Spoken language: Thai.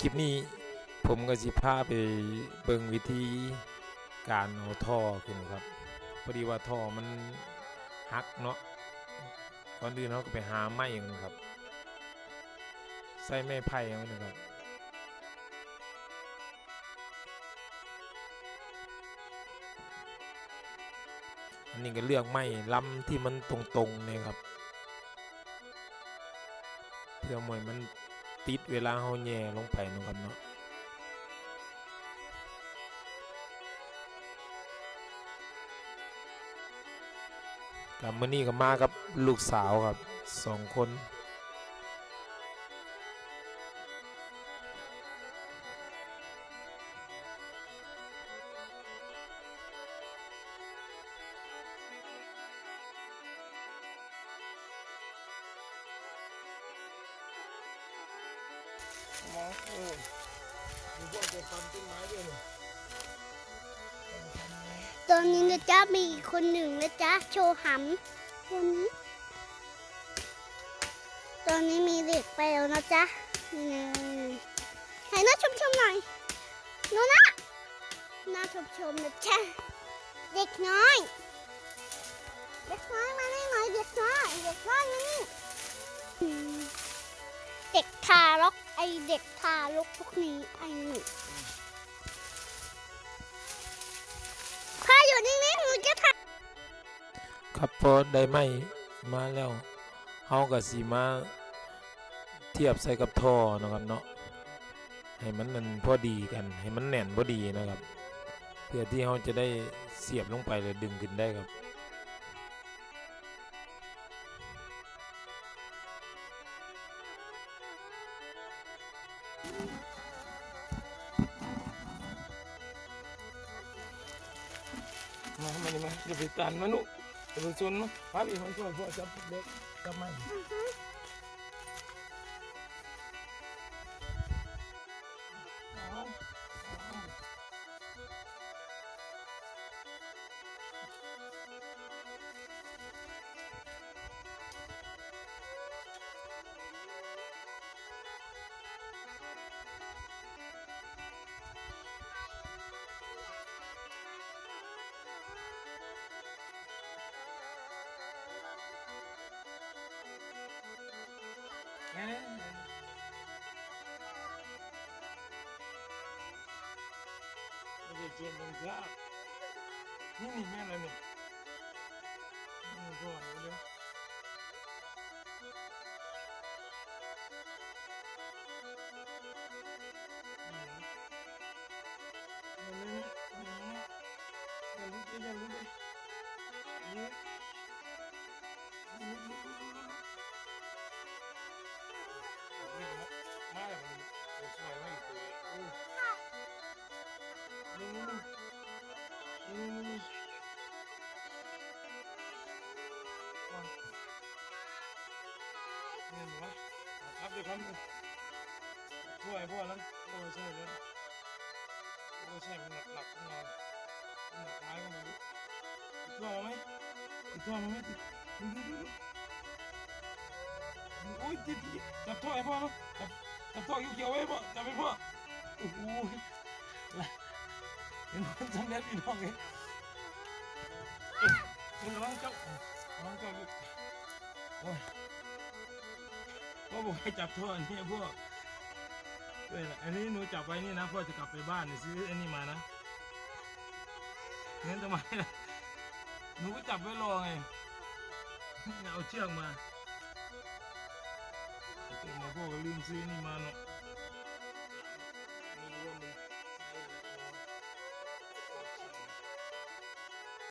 คลิปนี้ ผมก็สิพาไปเบิ่งวิธีการเอาท่อขึ้นครับพอดีว่าท่อมันหักเนาะก่อนอื่นเราก็ไปหาไม้กันครับ ใส่ไม้ไผ่เอานะครับอันนี้ก็เลือกไม้ลำที่มันตรงๆเนี่ยครับ เพื่อมวยมัน ติดเวลาเฮาแย่ลงไปนาะครับเนาะกับมื้อนี้ก็มากับลูกสาวครับสองคน มองเออมีพวกจะทำต้นไม้ด้วยนี่ตอนนี้นะจ๊ะมีอีกคนหนึ่งนะจ๊ะโชว์หำตัวนี้ ตอนนี้มีเด็กไปแล้วนะจ๊ะนี่ให้น้าชมชมหน่อยโนนะน้าชมชมนะจ๊ะเด็กน้อยเด็กน้อยมาหน่อยเด็กน้อย เด็กทารกพวกนี้ไอหนูพ่ออยู่นิ่งๆหนูจะถ่าครับพอได้ไม้มาแล้วเฮาก็สิมาเทียบใส่กับท่อนะครับเนาะให้มันนั่นพอดีกัน ให้มันแน่นพอดีนะครับ เพื่อที่เฮาจะได้เสียบลงไปแล้วดึงขึ้นได้ครับ มามานี่มาอย่าไปตันมานุอย่าไปชนมาพาพี่คนช่วยพวกจับเด็กจับไม้เแน่ไม่ได้เจียนตรงเช้านี่นี่แม่อะไรนี่นี่ก็เดี๋ยวครับช่วยพ่อแล้วโอ้ใช่แล้วโอ้ใช่มันหนักหนักงานหนักไม้ก็ไม่รู้ติดตัวไหมติดตัวไหมติดโอ้ยติดจับท่อให้พ่อแล้วจับจับท่อเกี่ยวไว้พ่อจับให้พ่อโอ้โห เห็นมันสำเร็จพี่น้องเลยเห็นระวังเจ้าระวังเจ้าลูกโอ้ยพ่อบอกให้จับท่ออันนี้พวกเว้ยอันนี้หนูจับไว้นี่นะพ่อจะกลับไปบ้านเนี่ยซื้ออันนี้มานะเงินทำไมล่ะหนูก็จับไว้รอไงเอาเชือกมาเชือกมาพ่อก็ลืมซื้อนี่มาเนาะ